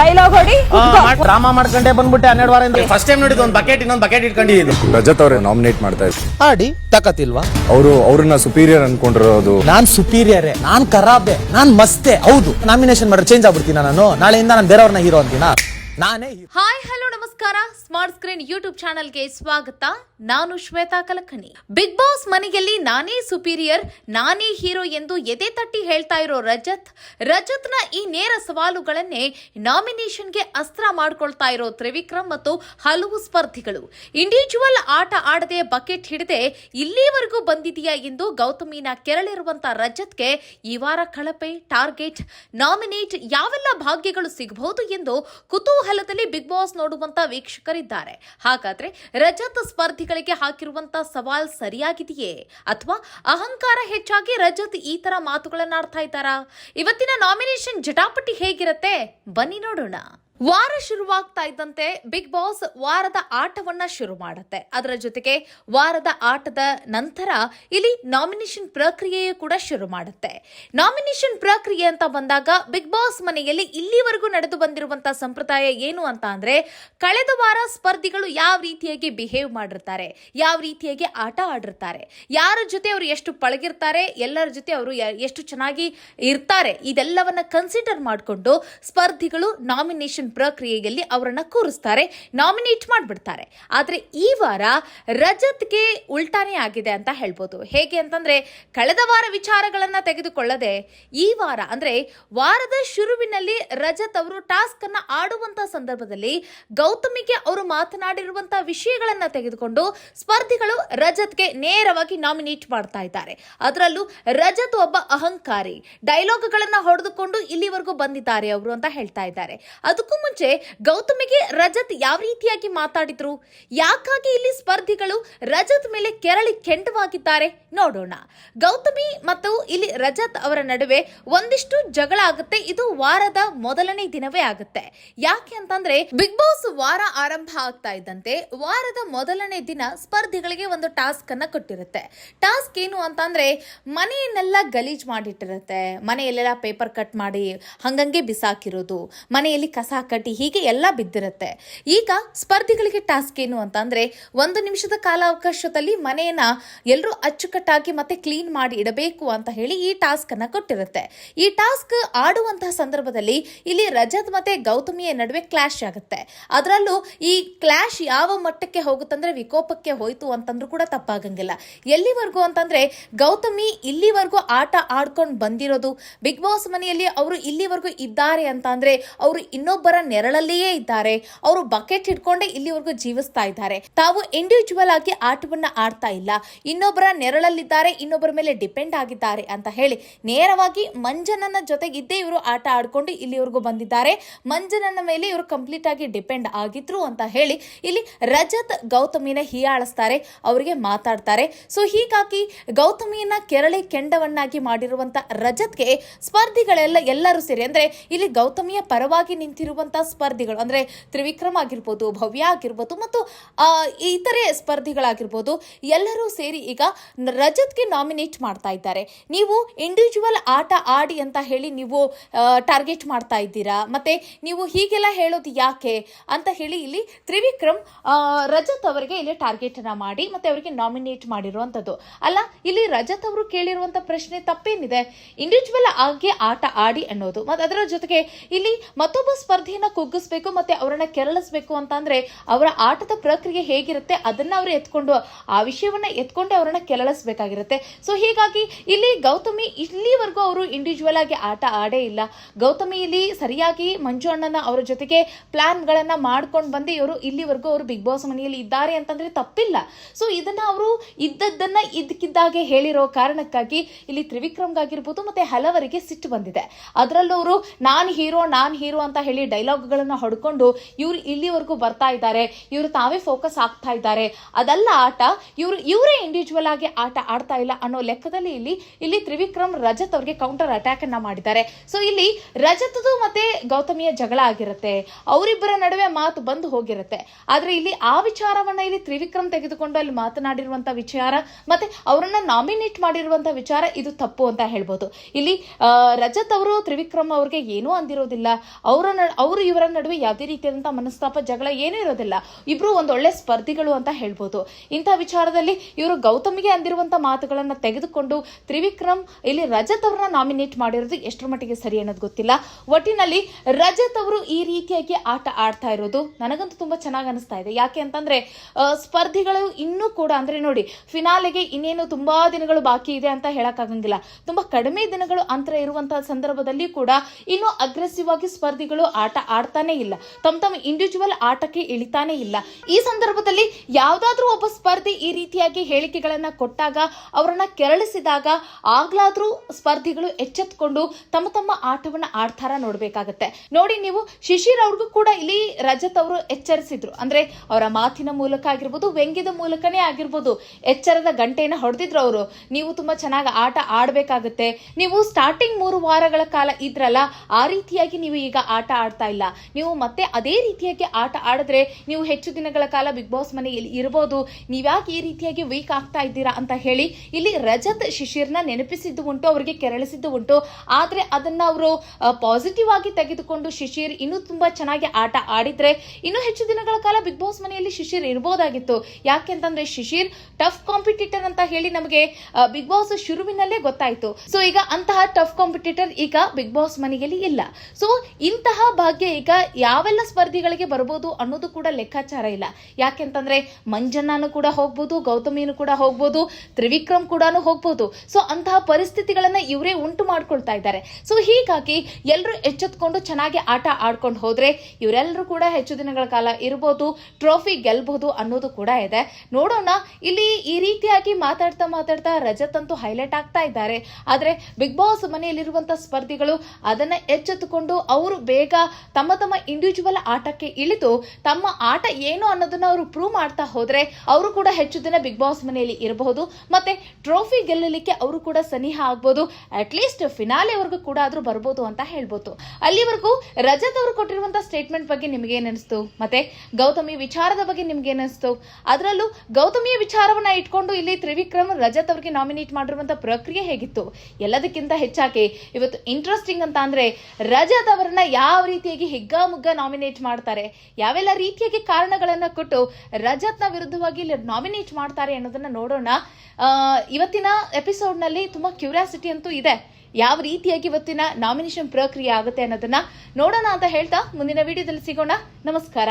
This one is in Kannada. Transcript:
ಡೈಲಾಗ್ ಹೊಡಿ ಡ್ರಾಮಾ ಮಾಡ್ಕೊಂಡೆ ಬಂದ್ಬಿಟ್ಟೆ ಹನ್ನೆರಡು ವಾರ ಫಸ್ಟ್ ಟೈಮ್ ನೋಡಿದ ಒಂದು ಬಕೆಟ್ ಇನ್ನೊಂದು ಬಕೆಟ್ ಇಟ್ಕೊಂಡಿದ್ದು ರಜತ್ ಅವ್ರೆ ನಾಮಿನೇಟ್ ಮಾಡ್ತಾ ಇದ್ರು. ಆಡಿ ತಕತಿಲ್ವಾ? ಅವರು ಅವ್ರನ್ನ ಸುಪೀರಿಯರ್ ಅನ್ಕೊಂಡಿರೋದು. ನಾನ್ ಸುಪೀರಿಯರೇ ನಾನ್ ಖರಾಬೆ ನಾನ್ ಮಸ್ತೆ ಹೌದು. ನಾಮಿನೇಷನ್ ಮಾಡ್ರೆ ಚೇಂಜ್ ಆಗ್ಬಿಡ್ತೀನಿ ನಾನು? ನಾಳೆಯಿಂದ ನಾನು ಬೇರೆಯವ್ರನ್ನ ಹೀರೋ ಅಂತೀನ? ನಾನೇ ಹಾಯ್, ಹಲೋ, ನಮಸ್ಕಾರ. ಸ್ಮಾರ್ಟ್ ಸ್ಕ್ರೀನ್ ಯೂಟ್ಯೂಬ್ ಚಾನೆಲ್ಗೆ ಸ್ವಾಗತ. ನಾನು ಶ್ವೇತಾ ಕಲಕನಿ. ಬಿಗ್ ಬಾಸ್ ಮನೆಯಲ್ಲಿ ನಾನೇ ಸುಪೀರಿಯರ್ ನಾನೇ ಹೀರೋ ಎಂದು ಎದೆ ತಟ್ಟಿ ಹೇಳ್ತಾ ಇರೋ ರಜತ್, ರಜತ್ನ ಈ ನೇರ ಸವಾಲುಗಳನ್ನೇ ನಾಮಿನೇಷನ್ಗೆ ಅಸ್ತ್ರ ಮಾಡ್ಕೊಳ್ತಾ ಇರೋ ತ್ರಿವಿಕ್ರಮ್ ಮತ್ತು ಹಲವು ಸ್ಪರ್ಧಿಗಳು. ಇಂಡಿವಿಜುವಲ್ ಆಟ ಆಡದೆ ಬಕೆಟ್ ಹಿಡದೆ ಇಲ್ಲಿವರೆಗೂ ಬಂದಿದೆಯಾ ಎಂದು ಗೌತಮಿನ ಕೆರಳಿರುವಂತ ರಜತ್ಗೆ ಈ ವಾರ ಕಳಪೆ, ಟಾರ್ಗೆಟ್ ನಾಮಿನೇಟ್ ಯಾವೆಲ್ಲ ಭಾಗ್ಯಗಳು ಸಿಗಬಹುದು ಎಂದು ಕುತೂಹಲದಲ್ಲಿ ಬಿಗ್ ಬಾಸ್ ನೋಡುವಂತ ವೀಕ್ಷಕರಿದ್ದಾರೆ. ಹಾಗಾದ್ರೆ ರಜತ್ ಸ್ಪರ್ಧಿಗಳಿಗೆ ಹಾಕಿರುವಂತ ಸವಾಲ್ ಸರಿಯಾಗಿದೆಯೇ? ಅಥವಾ ಅಹಂಕಾರ ಹೆಚ್ಚಾಗಿ ರಜತ್ ಈ ತರ ಮಾತುಗಳನ್ನಾಡ್ತಾ ಇದ್ದಾರಾ? ಇವತ್ತಿನ ನಾಮಿನೇಷನ್ ಜಟಾಪಟಿ ಹೇಗಿರುತ್ತೆ? ಬನ್ನಿ ನೋಡೋಣ. ವಾರ ಶುರುವಾಗ್ತಾ ಇದ್ದಂತೆ ಬಿಗ್ ಬಾಸ್ ವಾರದ ಆಟವನ್ನ ಶುರು ಮಾಡುತ್ತೆ. ಅದರ ಜೊತೆಗೆ ವಾರದ ಆಟದ ನಂತರ ಇಲ್ಲಿ ನಾಮಿನೇಷನ್ ಪ್ರಕ್ರಿಯೆಯು ಕೂಡ ಶುರು ಮಾಡುತ್ತೆ. ನಾಮಿನೇಷನ್ ಪ್ರಕ್ರಿಯೆ ಅಂತ ಬಂದಾಗ ಬಿಗ್ ಬಾಸ್ ಮನೆಯಲ್ಲಿ ಇಲ್ಲಿವರೆಗೂ ನಡೆದು ಬಂದಿರುವಂತಹ ಸಂಪ್ರದಾಯ ಏನು ಅಂತ ಅಂದ್ರೆ ಕಳೆದ ವಾರ ಸ್ಪರ್ಧಿಗಳು ಯಾವ ರೀತಿಯಾಗಿ ಬಿಹೇವ್ ಮಾಡಿರ್ತಾರೆ, ಯಾವ ರೀತಿಯಾಗಿ ಆಟ ಆಡಿರ್ತಾರೆ, ಯಾರ ಜೊತೆ ಅವರು ಎಷ್ಟು ಪಳಗಿರ್ತಾರೆ, ಎಲ್ಲರ ಜೊತೆ ಅವರು ಎಷ್ಟು ಚೆನ್ನಾಗಿ ಇರ್ತಾರೆ, ಇದೆಲ್ಲವನ್ನ ಕನ್ಸಿಡರ್ ಮಾಡಿಕೊಂಡು ಸ್ಪರ್ಧಿಗಳು ನಾಮಿನೇಷನ್ ಪ್ರಕ್ರಿಯೆಯಲ್ಲಿ ಅವರನ್ನು ಕೂರಿಸ್ತಾರೆ, ನಾಮಿನೇಟ್ ಮಾಡಿಬಿಡ್ತಾರೆ. ಆದರೆ ಈ ವಾರ ರಜತ್ಗೆ ಉಲ್ಟಾನೇ ಆಗಿದೆ ಅಂತ ಹೇಳ್ಬೋದು. ಹೇಗೆ ಅಂತಂದ್ರೆ, ಕಳೆದ ವಾರ ವಿಚಾರಗಳನ್ನು ತೆಗೆದುಕೊಳ್ಳದೆ ಈ ವಾರ, ಅಂದ್ರೆ ವಾರದ ಶುರುವಿನಲ್ಲಿ ರಜತ್ ಅವರು ಟಾಸ್ಕ್ ಅನ್ನ ಆಡುವಂತ ಸಂದರ್ಭದಲ್ಲಿ ಗೌತಮಿಗೆ ಅವರು ಮಾತನಾಡಿರುವಂತಹ ವಿಷಯಗಳನ್ನ ತೆಗೆದುಕೊಂಡು ಸ್ಪರ್ಧಿಗಳು ರಜತ್ಗೆ ನೇರವಾಗಿ ನಾಮಿನೇಟ್ ಮಾಡ್ತಾ ಇದ್ದಾರೆ. ಅದರಲ್ಲೂ ರಜತ್ ಒಬ್ಬ ಅಹಂಕಾರಿ, ಡೈಲಾಗ್ಗಳನ್ನ ಹೊಡೆದುಕೊಂಡು ಇಲ್ಲಿವರೆಗೂ ಬಂದಿದ್ದಾರೆ ಅವರು ಅಂತ ಹೇಳ್ತಾ ಇದ್ದಾರೆ. ಅದಕ್ಕೂ ಮುಂಚೆ ಗೌತಮಿಗೆ ರಜತ್ ಯಾವ ರೀತಿಯಾಗಿ ಮಾತಾಡಿದ್ರು? ಯಾಕಾಗಿ ಇಲ್ಲಿ ಸ್ಪರ್ಧಿಗಳು ರಜತ್ ಮೇಲೆ ಕೆರಳಿ ಕೆಂಡವಾಗಿದ್ದಾರೆ ನೋಡೋಣ. ಗೌತಮಿ ಮತ್ತು ಇಲ್ಲಿ ರಜತ್ ಅವರ ನಡುವೆ ಒಂದಿಷ್ಟು ಜಗಳ ಆಗುತ್ತೆ. ಇದು ವಾರದ ಮೊದಲನೇ ದಿನವೇ ಆಗುತ್ತೆ. ಯಾಕೆ ಅಂತಂದ್ರೆ, ಬಿಗ್ ಬಾಸ್ ವಾರ ಆರಂಭ ಆಗ್ತಾ ಇದ್ದಂತೆ ವಾರದ ಮೊದಲನೇ ದಿನ ಸ್ಪರ್ಧಿಗಳಿಗೆ ಒಂದು ಟಾಸ್ಕ್ ಅನ್ನ ಕೊಟ್ಟಿರುತ್ತೆ. ಟಾಸ್ಕ್ ಏನು ಅಂತಂದ್ರೆ ಮನೆಯನ್ನೆಲ್ಲ ಗಲೀಜ್ ಮಾಡಿಟ್ಟಿರುತ್ತೆ. ಮನೆಯಲ್ಲೆಲ್ಲ ಪೇಪರ್ ಕಟ್ ಮಾಡಿ ಹಂಗಂಗೆ ಬಿಸಾಕಿರೋದು. ಮನೆಯಲ್ಲಿ ಕಸ ಕಟ್ಟಿ ಹೀಗೆ ಎಲ್ಲ ಬಿದ್ದಿರುತ್ತೆ. ಈಗ ಸ್ಪರ್ಧಿಗಳಿಗೆ ಟಾಸ್ಕ್ ಏನು ಅಂತಂದ್ರೆ, ಒಂದು ನಿಮಿಷದ ಕಾಲಾವಕಾಶದಲ್ಲಿ ಮನೆಯನ್ನ ಎಲ್ಲರೂ ಅಚ್ಚುಕಟ್ಟಾಗಿ ಮತ್ತೆ ಕ್ಲೀನ್ ಮಾಡಿ ಇಡಬೇಕು ಅಂತ ಹೇಳಿ ಈ ಟಾಸ್ಕ್ ಅನ್ನ ಕೊಟ್ಟಿರುತ್ತೆ. ಈ ಟಾಸ್ಕ್ ಆಡುವಂತಹ ಸಂದರ್ಭದಲ್ಲಿ ಇಲ್ಲಿ ರಜತ್ ಮತ್ತೆ ಗೌತಮಿಯ ನಡುವೆ ಕ್ಲಾಶ್ ಆಗುತ್ತೆ. ಅದರಲ್ಲೂ ಈ ಕ್ಲಾಶ್ ಯಾವ ಮಟ್ಟಕ್ಕೆ ಹೋಗುತ್ತಂದ್ರೆ ವಿಕೋಪಕ್ಕೆ ಹೋಯ್ತು ಅಂತಂದ್ರೂ ಕೂಡ ತಪ್ಪಾಗಂಗಿಲ್ಲ. ಎಲ್ಲಿವರೆಗೂ ಅಂತಂದ್ರೆ, ಗೌತಮಿ ಇಲ್ಲಿವರೆಗೂ ಆಟ ಆಡ್ಕೊಂಡು ಬಂದಿರೋದು, ಬಿಗ್ ಬಾಸ್ ಮನೆಯಲ್ಲಿ ಅವರು ಇಲ್ಲಿವರೆಗೂ ಇದ್ದಾರೆ ಅಂತ ಅಂದ್ರೆ ಅವರು ಇನ್ನೊಬ್ಬರ ನೆರಳಲ್ಲಿಯೇ ಇದ್ದಾರೆ. ಅವರು ಬಕೆಟ್ ಹಿಡ್ಕೊಂಡೆ ಇಲ್ಲಿವರೆಗೂ ಜೀವಿಸ್ತಾ ಇದ್ದಾರೆ. ತಾವು ಇಂಡಿವಿಜುವಲ್ ಆಗಿ ಆಟವನ್ನ ಆಡ್ತಾ ಇಲ್ಲ. ಇನ್ನೊಬ್ಬರ ನೆರಳಲ್ಲಿದ್ದಾರೆ, ಇನ್ನೊಬ್ಬರ ಮೇಲೆ ಡಿಪೆಂಡ್ ಆಗಿದ್ದಾರೆ ಅಂತ ಹೇಳಿ ನೇರವಾಗಿ ಮಂಜನನ್ನ ಜೊತೆಗಿದ್ದೇ ಇವರು ಆಟ ಆಡ್ಕೊಂಡು ಇಲ್ಲಿವರೆಗೂ ಬಂದಿದ್ದಾರೆ. ಮಂಜನನ್ನ ಮೇಲೆ ಇವರು ಕಂಪ್ಲೀಟ್ ಆಗಿ ಡಿಪೆಂಡ್ ಆಗಿದ್ರು ಅಂತ ಹೇಳಿ ಇಲ್ಲಿ ರಜತ್ ಗೌತಮಿನ ಹೀಯಾಳಿಸ್ತಾರೆ, ಅವರಿಗೆ ಮಾತಾಡ್ತಾರೆ. ಸೊ ಹೀಗಾಗಿ ಗೌತಮಿಯನ್ನ ಕೆರಳಿ ಕೆಂಡವನ್ನಾಗಿ ಮಾಡಿರುವಂತ ರಜತ್ಗೆ ಸ್ಪರ್ಧಿಗಳೆಲ್ಲ ಎಲ್ಲರೂ ಸೇರಿ, ಅಂದ್ರೆ ಇಲ್ಲಿ ಗೌತಮಿಯ ಪರವಾಗಿ ನಿಂತಿರುವಂತ ಸ್ಪರ್ಧಿಗಳು, ಅಂದ್ರೆ ತ್ರಿವಿಕ್ರಮ್ ಆಗಿರ್ಬೋದು, ಭವ್ಯ ಆಗಿರ್ಬೋದು ಮತ್ತು ಇತರೆ ಸ್ಪರ್ಧಿಗಳಾಗಿರ್ಬೋದು, ಎಲ್ಲರೂ ಸೇರಿ ಈಗ ರಜತ್ಗೆ ನಾಮಿನೇಟ್ ಮಾಡ್ತಾ ಇದ್ದಾರೆ. ನೀವು ಇಂಡಿವಿಜುವಲ್ ಆಟ ಆಡಿ ಅಂತ ಹೇಳಿ ನೀವು ಟಾರ್ಗೆಟ್ ಮಾಡ್ತಾ ಇದ್ದೀರಾ? ಮತ್ತೆ ನೀವು ಹೀಗೆಲ್ಲ ಹೇಳೋದು ಯಾಕೆ ಅಂತ ಹೇಳಿ ಇಲ್ಲಿ ತ್ರಿವಿಕ್ರಮ್ ರಜತ್ ಅವರಿಗೆ ಇಲ್ಲಿ ಟಾರ್ಗೆಟ್ ಅನ್ನ ಮಾಡಿ, ಮತ್ತೆ ಅವರಿಗೆ ನಾಮಿನೇಟ್ ಮಾಡಿರುವಂತದ್ದು ಅಲ್ಲ, ಇಲ್ಲಿ ರಜತ್ ಅವರು ಕೇಳಿರುವಂತ ಪ್ರಶ್ನೆ ತಪ್ಪೇನಿದೆ? ಇಂಡಿವಿಜುವಲ್ ಆಗಿ ಆಟ ಆಡಿ ಅನ್ನೋದು. ಮತ್ತೆ ಅದರ ಜೊತೆಗೆ ಇಲ್ಲಿ ಮತ್ತೊಬ್ಬ ಸ್ಪರ್ಧೆಯನ್ನ ಕುಗ್ಗಿಸ್ಬೇಕು ಮತ್ತೆ ಅವರನ್ನ ಕೆರಳಿಸ್ಬೇಕು ಅಂತ ಅಂದ್ರೆ ಅವರ ಆಟದ ಪ್ರಕ್ರಿಯೆ ಹೇಗಿರುತ್ತೆ ಅದನ್ನ ಅವರು ಎತ್ಕೊಂಡು, ಆ ವಿಷಯವನ್ನ ಎತ್ಕೊಂಡೆ ಅವರನ್ನ ಕೆರಳಿಸ್ಬೇಕಾಗಿರುತ್ತೆ. ಸೊ ಹೀಗಾಗಿ ಇಲ್ಲಿ ಗೌತಮಿ ಇಲ್ಲಿವರೆಗೂ ಅವರು ಇಂಡಿವಿಜುವಲ್ ಆಗಿ ಆಟ ಆಡೇ ಇಲ್ಲ. ಗೌತಮಿ ಇಲ್ಲಿ ಸರಿಯಾಗಿ ಮಂಜು ಅಣ್ಣನ ಅವರ ಜೊತೆಗೆ ಪ್ಲಾನ್ ಗಳನ್ನ ಮಾಡ್ಕೊಂಡು ಬಂದು ಇವರು ಇಲ್ಲಿವರೆಗೂ ಅವರು ಬಿಗ್ ಬಾಸ್ ಮನೆಯಲ್ಲಿ ಇದ್ದಾರೆ ಅಂತಂದ್ರೆ ತಪ್ಪಿಲ್ಲ. ಸೊ ಇದನ್ನ ಅವರು ಇದ್ದದ್ದನ್ನ ಇದ್ದಕ್ಕಿದ್ದಾಗೆ ಹೇಳಿರೋ ಕಾರಣಕ್ಕಾಗಿ ಇಲ್ಲಿ ತ್ರಿವಿಕ್ರಮ್ಗಾಗಿರ್ಬೋದು ಮತ್ತೆ ಹಲವರಿಗೆ ಸಿಟ್ಟು ಬಂದಿದೆ. ಅದರಲ್ಲೂ ಅವರು ನಾನ್ ಹೀರೋ ನಾನ್ ಹೀರೋ ಅಂತ ಹೇಳಿ ಡೈಲಾಗ್ಗಳನ್ನ ಹೊಡ್ಕೊಂಡು ಇವರು ಇಲ್ಲಿವರೆಗೂ ಬರ್ತಾ ಇದ್ದಾರೆ. ಇವರು ತಾವೇ ಫೋಕಸ್ ಆಗ್ತಾ ಇದ್ದಾರೆ. ಅದಲ್ಲ ಆಟ ಇವರು, ಇವರೇ ಇಂಡಿವಿಜುವಲ್ ಆಗಿ ಆಟ ಆಡ್ತಾ ಇಲ್ಲ ಅನ್ನೋ ಲೆಕ್ಕದಲ್ಲಿ ಇಲ್ಲಿ ಇಲ್ಲಿ ತ್ರಿವಿಕ್ರಮ್ ರಜತ್ ಅವರಿಗೆ ಕೌಂಟರ್ ಅಟ್ಯಾಕ್ ಅನ್ನ ಮಾಡಿದ್ದಾರೆ. ಸೊ ಇಲ್ಲಿ ರಜತದು ಮತ್ತೆ ಗೌತಮಿಯ ಜಗಳ ಆಗಿರುತ್ತೆ. ಅವರಿಬ್ಬರ ನಡುವೆ ಮಾತು ಬಂದು ಹೋಗಿರುತ್ತೆ. ಆದ್ರೆ ಇಲ್ಲಿ ಆ ವಿಚಾರವನ್ನ ಇಲ್ಲಿ ತ್ರಿವಿಕ್ರಮ್ ತೆಗೆದುಕೊಂಡು ಅಲ್ಲಿ ಮಾತನಾಡಿರುವಂತ ವಿಚಾರ ಮತ್ತೆ ಅವರನ್ನ ನಾಮಿನೇಟ್ ಮಾಡಿರುವಂತ ವಿಚಾರ ಇದು ತಪ್ಪು ಅಂತ ಹೇಳ್ಬೋದು. ಇಲ್ಲಿ ರಜತ್ ಅವರು ತ್ರಿವಿಕ್ರಮ್ ಅವ್ರಿಗೆ ಏನೂ ಅಂದಿರೋದಿಲ್ಲ. ಅವರ ಅವರು ಇವರ ನಡುವೆ ಯಾವುದೇ ರೀತಿಯಾದಂತಹ ಮನಸ್ತಾಪ, ಜಗಳ ಏನೂ ಇರೋದಿಲ್ಲ. ಇಬ್ರು ಒಂದು ಒಳ್ಳೆ ಸ್ಪರ್ಧಿಗಳು ಅಂತ ಹೇಳ್ಬೋದು. ಇಂಥ ವಿಚಾರದಲ್ಲಿ ಇವರು ಗೌತಮಿಗೆ ಅಂದಿರುವಂತ ಮಾತುಗಳನ್ನ ತೆಗೆದುಕೊಂಡು ತ್ರಿವಿಕ್ರಮ್ ಇಲ್ಲಿ ರಜತ್ ಅವರನ್ನ ನಾಮಿನೇಟ್ ಮಾಡಿರೋದು ಎಷ್ಟರ ಮಟ್ಟಿಗೆ ಸರಿ ಅನ್ನೋದು ಗೊತ್ತಿಲ್ಲ. ಒಟ್ಟಿನಲ್ಲಿ ರಜತ್ ಅವರು ಈ ರೀತಿಯಾಗಿ ಆಟ ಆಡ್ತಾ ಇರೋದು ನನಗಂತೂ ತುಂಬಾ ಚೆನ್ನಾಗಿ ಅನಿಸ್ತಾ ಇದೆ. ಯಾಕೆ ಅಂತಂದ್ರೆ ಸ್ಪರ್ಧಿಗಳು ಇನ್ನೂ ಕೂಡ ಅಂದ್ರೆ ನೋಡಿ ಫಿನಾಲೆಗೆ ಇನ್ನೇನು ತುಂಬಾ ದಿನಗಳು ಬಾಕಿ ಇದೆ ಅಂತ ಹೇಳಕ್ಕಾಗಂಗಿಲ್ಲ. ತುಂಬಾ ಕಡಿಮೆ ದಿನಗಳು ಅಂತರ ಇರುವಂತಹ ಸಂದರ್ಭದಲ್ಲಿ ಕೂಡ ಇನ್ನೂ ಅಗ್ರೆಸಿವ್ ಆಗಿ ಸ್ಪರ್ಧಿಗಳು ಆಟ ಆಡ್ತಾನೆ ಇಲ್ಲ. ತಮ್ಮ ತಮ್ಮ ಇಂಡಿವಿಜುವಲ್ ಆಟಕ್ಕೆ ಇಳಿತಾನೆ ಇಲ್ಲ. ಈ ಸಂದರ್ಭದಲ್ಲಿ ಯಾವ್ದಾದ್ರೂ ಒಬ್ಬ ಸ್ಪರ್ಧಿ ಈ ರೀತಿಯಾಗಿ ಹೇಳಿಕೆಗಳನ್ನ ಕೊಟ್ಟಾಗ, ಅವರನ್ನ ಕೆರಳಿಸಿದಾಗ ಆಗ್ಲಾದ್ರೂ ಸ್ಪರ್ಧಿಗಳು ಎಚ್ಚೆತ್ಕೊಂಡು ತಮ್ಮ ತಮ್ಮ ಆಟವನ್ನ ಆಡ್ತಾರ ನೋಡ್ಬೇಕಾಗತ್ತೆ. ನೋಡಿ ನೀವು, ಶಿಶಿರ್ ಅವ್ರಿಗೂ ಕೂಡ ಇಲ್ಲಿ ರಜತ್ ಅವರು ಎಚ್ಚರಿಸಿದ್ರು. ಅಂದ್ರೆ ಅವರ ಮಾತಿನ ಮೂಲಕ ಆಗಿರ್ಬೋದು, ವ್ಯಂಗ್ಯದ ಮೂಲಕನೇ ಆಗಿರ್ಬೋದು ಎಚ್ಚರದ ಗಂಟೆಯನ್ನ ಹೊಡೆದಿದ್ರು ಅವರು. ನೀವು ತುಂಬಾ ಚೆನ್ನಾಗಿ ಆಟ ಆಡ್ಬೇಕಾಗತ್ತೆ. ನೀವು ಸ್ಟಾರ್ಟಿಂಗ್ ಮೂರು ವಾರಗಳ ಕಾಲ ಇದ್ರಲ್ಲ, ಆ ರೀತಿಯಾಗಿ ನೀವು ಈಗ ಆಟ ಆಡ್ತಾ ಇಲ್ಲ. ನೀವು ಮತ್ತೆ ಅದೇ ರೀತಿಯಾಗಿ ಆಟ ಆಡಿದ್ರೆ ನೀವು ಹೆಚ್ಚು ದಿನಗಳ ಕಾಲ ಬಿಗ್ ಬಾಸ್ ಮನೆಯಲ್ಲಿ ಇರಬಹುದು ನೀವ್ಯಾಕೆ ಈ ರೀತಿಯಾಗಿ ವೀಕ್ ಆಗ್ತಾ ಇದ್ದೀರಾ ಅಂತ ಹೇಳಿ ಇಲ್ಲಿ ರಜತ್ ಶಿಶಿರ್ನ ನೆನಪಿಸಿದ್ದು ಉಂಟು, ಅವರಿಗೆ ಕೆರಳಿಸಿದ್ದು ಉಂಟು. ಆದ್ರೆ ಅದನ್ನ ಅವರು ಪಾಸಿಟಿವ್ ಆಗಿ ತೆಗೆದುಕೊಂಡು ಶಿಶಿರ್ ಇನ್ನೂ ತುಂಬಾ ಚೆನ್ನಾಗಿ ಆಟ ಆಡಿದ್ರೆ ಇನ್ನೂ ಹೆಚ್ಚು ದಿನಗಳ ಕಾಲ ಬಿಗ್ ಬಾಸ್ ಮನೆಯಲ್ಲಿ ಶಿಶಿರ್ ಇರಬಹುದಾಗಿತ್ತು ಯಾಕೆಂತಂದ್ರೆ ಶಿಶಿರ್ ಟಫ್ ಕಾಂಪಿಟೇಟರ್ ಅಂತ ಹೇಳಿ ನಮಗೆ ಬಿಗ್ ಬಾಸ್ ಶುರುವಿನಲ್ಲೇ ಗೊತ್ತಾಯ್ತು. ಸೊ ಈಗ ಅಂತಹ ಟಫ್ ಕಾಂಪಿಟೇಟರ್ ಈಗ ಬಿಗ್ ಬಾಸ್ ಮನೆಯಲ್ಲಿ ಇಲ್ಲ. ಸೊ ಇಂತಹ ಭಾಗ್ಯ ಈಗ ಯಾವೆಲ್ಲ ಸ್ಪರ್ಧಿಗಳಿಗೆ ಬರ್ಬೋದು ಅನ್ನೋದು ಕೂಡ ಲೆಕ್ಕಾಚಾರ ಇಲ್ಲ. ಯಾಕೆಂತಂದ್ರೆ ಮಂಜಣ್ಣನು ಕೂಡ ಹೋಗ್ಬೋದು, ಗೌತಮಿನೂ ಕೂಡ ಹೋಗ್ಬೋದು, ತ್ರಿವಿಕ್ರಮ್ ಕೂಡ ಹೋಗ್ಬೋದು. ಸೊ ಅಂತಹ ಪರಿಸ್ಥಿತಿಗಳನ್ನ ಇವರೇ ಉಂಟು ಮಾಡ್ಕೊಳ್ತಾ ಇದ್ದಾರೆ. ಸೊ ಹೀಗಾಗಿ ಎಲ್ಲರೂ ಎಚ್ಚೆತ್ಕೊಂಡು ಚೆನ್ನಾಗಿ ಆಟ ಆಡ್ಕೊಂಡು ಹೋದ್ರೆ ಇವರೆಲ್ಲರೂ ಕೂಡ ಹೆಚ್ಚು ದಿನಗಳ ಕಾಲ ಇರ್ಬೋದು, ಟ್ರೋಫಿ ಗೆಲ್ಬಹುದು ಅನ್ನೋದು ಕೂಡ ಇದೆ. ನೋಡೋಣ, ಇಲ್ಲಿ ಈ ರೀತಿಯಾಗಿ ಮಾತಾಡ್ತಾ ಮಾತಾಡ್ತಾ ರಜತ್ ಅಂತೂ ಹೈಲೈಟ್ ಆಗ್ತಾ ಇದ್ದಾರೆ. ಆದ್ರೆ ಬಿಗ್ ಬಾಸ್ ಮನೆಯಲ್ಲಿರುವಂತಹ ಸ್ಪರ್ಧಿಗಳು ಅದನ್ನ ಎಚ್ಚೆತ್ತುಕೊಂಡು ಅವರು ಬೇಗ ತಮ್ಮ ತಮ್ಮ ಇಂಡಿವಿಜುವಲ್ ಆಟಕ್ಕೆ ಇಳಿದು ತಮ್ಮ ಆಟ ಏನು ಅನ್ನೋದನ್ನ ಅವರು ಪ್ರೂವ್ ಮಾಡ್ತಾ ಹೋದ್ರೆ ಅವರು ಕೂಡ ಹೆಚ್ಚು ದಿನ ಬಿಗ್ ಬಾಸ್ ಮನೆಯಲ್ಲಿ ಇರಬಹುದು. ಮತ್ತೆ ಟ್ರೋಫಿ ಗೆಲ್ಲಲಿಕ್ಕೆ ಅವರು ಕೂಡ ಸನಿಹ ಆಗ್ಬೋದು. ಅಟ್ ಲೀಸ್ಟ್ ಫಿನಾಲೆವರೆಗೂ ಕೂಡ ಆದ್ರೂ ಬರ್ಬೋದು ಅಂತ ಹೇಳ್ಬೋದು. ಅಲ್ಲಿವರೆಗೂ ರಜತ್ ಅವರು ಕೊಟ್ಟಿರುವಂತಹ ಸ್ಟೇಟ್ಮೆಂಟ್ ಬಗ್ಗೆ ನಿಮ್ಗೆ ಏನಿಸ್ತು? ಮತ್ತೆ ಗೌತಮಿ ವಿಚಾರದ ಬಗ್ಗೆ ನಿಮ್ಗೆ ಏನಿಸ್ತು? ಅದರಲ್ಲೂ ಗೌತಮಿಯ ವಿಚಾರವನ್ನ ಇಟ್ಕೊಂಡು ಇಲ್ಲಿ ತ್ರಿವಿಕ್ರಮ್ ರಜತ್ ಅವರಿಗೆ ನಾಮಿನೇಟ್ ಮಾಡಿರುವಂತಹ ಪ್ರಕ್ರಿಯೆ ಹೇಗಿತ್ತು? ಎಲ್ಲದಕ್ಕಿಂತ ಹೆಚ್ಚಾಗಿ ಇವತ್ತು ಇಂಟ್ರೆಸ್ಟಿಂಗ್ ಅಂತ ಅಂದ್ರೆ ರಜತ್ ಅವರನ್ನ ಯಾವ ರೀತಿಯಾಗಿ ಹಿಗ್ಗಾಮುಗ್ಗ ನಾಮಿನೇಟ್ ಮಾಡ್ತಾರೆ. ಯಾವೆಲ್ಲ ರೀತಿಯಾಗಿ ಕಾರಣಗಳನ್ನ ಕೊಟ್ಟು ರಜತ್ನ ವಿರುದ್ಧವಾಗಿ ಇಲ್ಲಿ ನಾಮಿನೇಟ್ ಮಾಡ್ತಾರೆ ಅನ್ನೋದನ್ನ ನೋಡೋಣ. ಇವತ್ತಿನ ಎಪಿಸೋಡ್ನಲ್ಲಿ ತುಂಬಾ ಕ್ಯೂರಿಯಾಸಿಟಿ ಅಂತೂ ಇದೆ. ಯಾವ ರೀತಿಯಾಗಿ ಇವತ್ತಿನ ನಾಮಿನೇಷನ್ ಪ್ರಕ್ರಿಯೆ ಆಗುತ್ತೆ ಅನ್ನೋದನ್ನ ನೋಡೋಣ ಅಂತ ಹೇಳ್ತಾ ಮುಂದಿನ ವಿಡಿಯೋದಲ್ಲಿ ಸಿಗೋಣ. ನಮಸ್ಕಾರ.